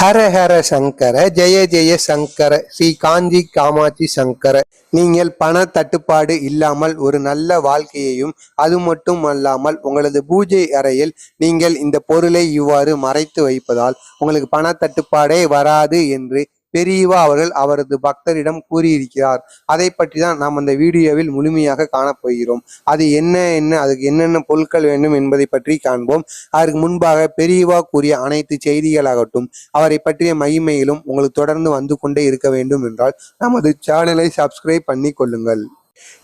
ஹர ஹர சங்கர ஜெய ஜெய சங்கர ஸ்ரீ காஞ்சி காமாட்சி சங்கர. நீங்கள் பண தட்டுப்பாடு இல்லாமல் ஒரு நல்ல வாழ்க்கையையும் அது மட்டும் அல்லாமல் உங்களது பூஜை அறையில் நீங்கள் இந்த பொருளை இவ்வாறு மறைத்து வைப்பதால் உங்களுக்கு பண தட்டுப்பாடே வராது என்று பெரியவா அவர்கள் அவரது பக்தரிடம் கூறியிருக்கிறார். அதை பற்றி தான் நாம் அந்த வீடியோவில் முழுமையாக காணப்போகிறோம் அது என்ன என்ன அதுக்கு என்னென்ன பொருட்கள் வேண்டும் என்பதை பற்றி காண்போம். அதற்கு முன்பாக பெரியவா கூறிய அனைத்து செய்திகளாகட்டும் அவரை பற்றிய மகிமையிலும் உங்களுக்கு தொடர்ந்து வந்து கொண்டே இருக்க வேண்டும் என்றால் நமது சேனலை சப்ஸ்கிரைப் பண்ணி கொள்ளுங்கள்.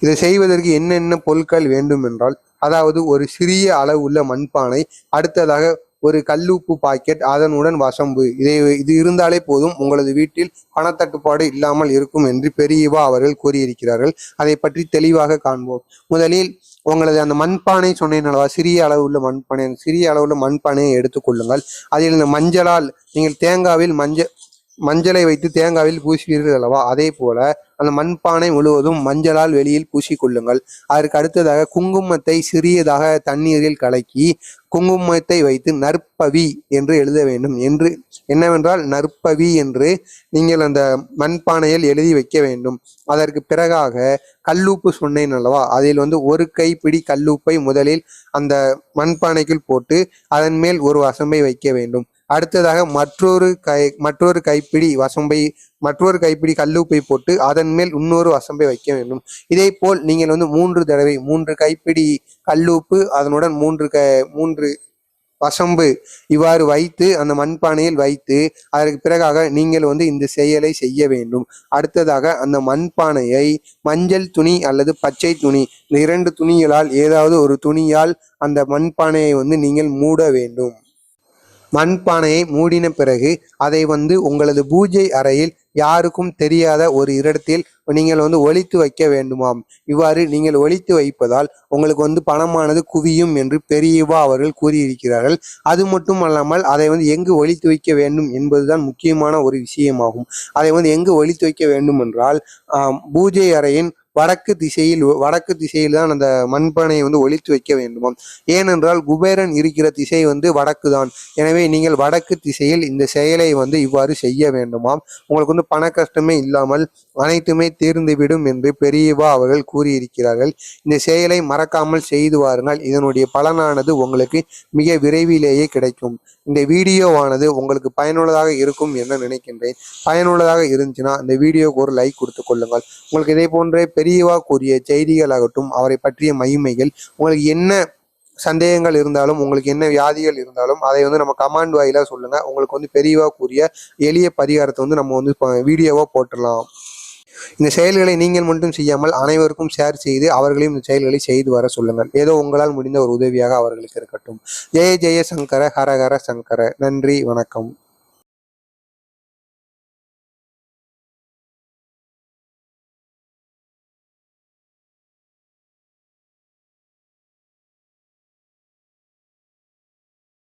இதை செய்வதற்கு என்னென்ன பொருட்கள் வேண்டும் என்றால் அதாவது ஒரு சிறிய அளவு உள்ள மண்பானை அடுத்ததாக ஒரு கல்லுப்பு பாக்கெட் அதனுடன் வசம்பு. இதை இது இருந்தாலே போதும். உங்களது வீட்டில் பணத்தட்டுப்பாடு இல்லாமல் இருக்கும் என்று பெரியவா அவர்கள் கூறியிருக்கிறார்கள். அதை பற்றி தெளிவாக காண்போம். முதலில் உங்களது அந்த மண்பானை சொன்னேன் அல்லவா? சிறிய அளவு உள்ள மண்பானை சிறிய அளவுள்ள மண்பானையை எடுத்துக்கொள்ளுங்கள் அதில் இந்த மஞ்சளால் நீங்கள் தேங்காவில் மஞ்சள் மஞ்சளை வைத்து தேங்காவில் பூசுவீர்கள் அல்லவா? அதே போல அந்த மண்பானை முழுவதும் மஞ்சளால் வெளியில் பூசிக்கொள்ளுங்கள் அதற்கு அடுத்ததாக குங்குமத்தை சிறியதாக தண்ணீரில் கலக்கி குங்குமத்தை வைத்து நற்பவி என்று எழுத வேண்டும். என்று என்னவென்றால் நற்பவி என்று நீங்கள் அந்த மண்பானையில் எழுதி வைக்க வேண்டும். அதற்கு பிறகாக கல்லூப்பு சொன்னேன் அல்லவா? அதில் வந்து ஒரு கைப்பிடி கல்லூப்பை முதலில் அந்த மண்பானைக்குள் போட்டு அதன் மேல் ஒரு வசம்பை வைக்க வேண்டும். அடுத்ததாக மற்றொரு கை மற்றொரு கைப்பிடி வசம்பை மற்றொரு கைப்பிடி கல்லுப்பை போட்டு அதன் மேல் இன்னொரு வசம்பை வைக்க வேண்டும். இதே போல் நீங்கள் வந்து மூன்று தடவை மூன்று கைப்பிடி கல்லுப்பு அதனுடன் மூன்று க மூன்று வசம்பு இவ்வாறு வைத்து அந்த மண்பானையில் வைத்து அதற்கு பிறகாக நீங்கள் வந்து இந்த செயலை செய்ய வேண்டும். அடுத்ததாக அந்த மண்பானையை மஞ்சள் துணி அல்லது பச்சை துணி இந்த இரண்டு துணிகளால் ஏதாவது ஒரு துணியால் அந்த மண்பானையை வந்து நீங்கள் மூட வேண்டும். மண்பானையை மூடின பிறகு அதை வந்து உங்களது பூஜை அறையில் யாருக்கும் தெரியாத ஒரு இடத்தில் நீங்கள் வந்து ஒழித்து வைக்க வேண்டுமாம். இவ்வாறு நீங்கள் ஒழித்து வைப்பதால் உங்களுக்கு வந்து பணமானது குவியும் என்று பெரியவா அவர்கள் கூறியிருக்கிறார்கள். அது மட்டும் அல்லாமல் அதை வந்து எங்கு ஒழித்து வைக்க வேண்டும் என்பதுதான் முக்கியமான ஒரு விஷயமாகும். அதை வந்து எங்கு ஒழித்து வைக்க வேண்டும் என்றால் பூஜை அறையின் வடக்கு திசையில் வடக்கு திசையில் தான் அந்த மண்பானையை வந்து ஒழித்து வைக்க வேண்டுமாம். ஏனென்றால் குபேரன் இருக்கிற திசை வந்து வடக்கு தான் எனவே நீங்கள் வடக்கு திசையில் இந்த செயலை வந்து இவ்வாறு செய்ய வேண்டுமாம். உங்களுக்கு வந்து பண கஷ்டமே இல்லாமல் அனைத்துமே தீர்ந்துவிடும் என்று பெரியவா அவர்கள் கூறியிருக்கிறார்கள். இந்த செயலை மறக்காமல் செய்து வாருங்கள். இதனுடைய பலனானது உங்களுக்கு மிக விரைவிலேயே கிடைக்கும். இந்த வீடியோவானது உங்களுக்கு பயனுள்ளதாக இருக்கும் என்று நினைக்கின்றேன். பயனுள்ளதாக இருந்துச்சுன்னா இந்த வீடியோக்கு ஒரு லைக் கொடுத்து கொள்ளுங்கள். உங்களுக்கு இதே போன்ற பெரியவா கூறிய செய்திகளாகட்டும் அவரை பற்றிய மகிமைகள் உங்களுக்கு என்ன சந்தேகங்கள் இருந்தாலும் உங்களுக்கு என்ன வியாதிகள் இருந்தாலும் அதை வந்து நம்ம கமாண்ட் வாயிலாக சொல்லுங்கள் உங்களுக்கு வந்து பெரியவா கூறிய எளிய பரிகாரத்தை வந்து நம்ம வந்து இப்போ போட்டுடலாம். இந்த செயல்களை நீங்கள் மட்டும் செய்யாமல் அனைவருக்கும் ஷேர் செய்து அவர்களையும் இந்த செயல்களை செய்து வர சொல்லுங்கள். ஏதோ உங்களால் முடிந்த ஒரு உதவியாக அவர்களுக்கு இருக்கட்டும். ஜெய ஜெய சங்கர ஹர ஹர சங்கர. நன்றி வணக்கம்.